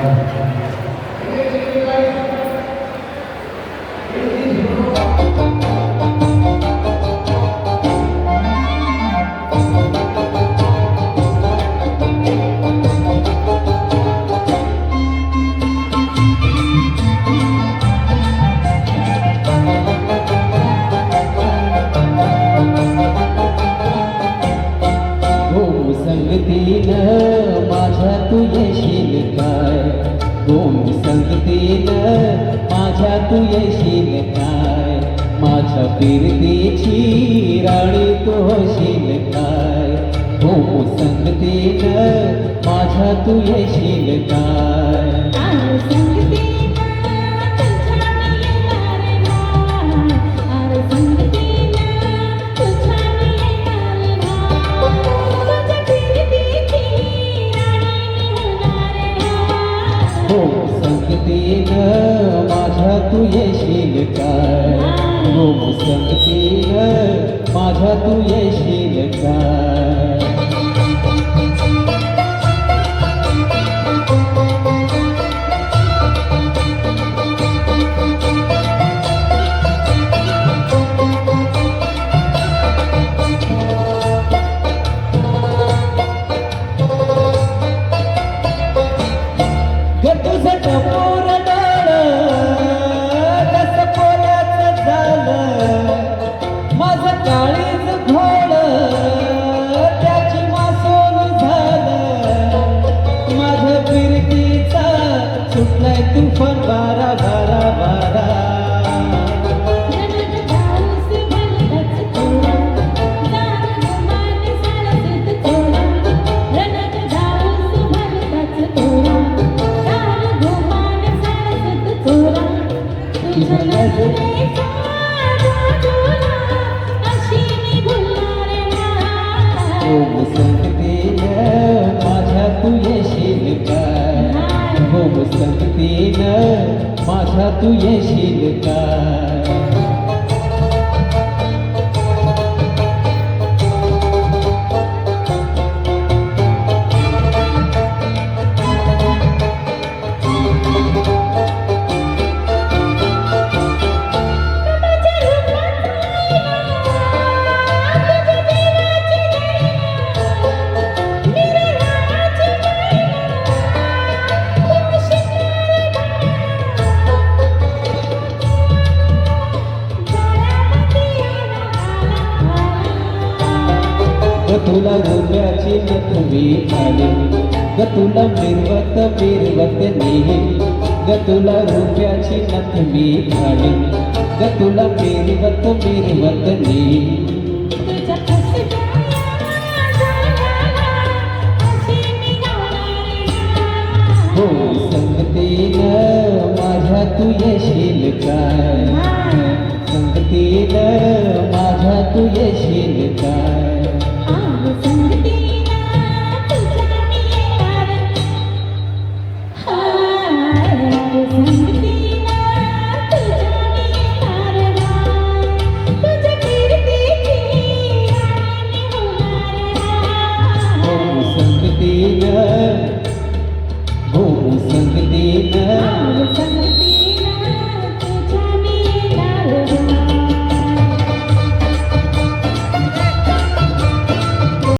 हो संगतीनं माझ्या तू येशील काय गोम संगतीनं माझ्या तू येशील काय? माझ्या फिरतीची राणी तू होशील काय? हो संगतीनं माझ्या तू येशील काय? संगतीनं माझ्या तू येशील काय? हो. संगतीनं माझ्या तू येशील तू येशील का? ग तुला रुपयाची नथवी आली ग तुला मिरवत मिरवत नेली ग तुला रुपयाची नथवी आली ग तुला मिरवत मिरवत नेली. हो संगतीनं माझ्या तू येशील काय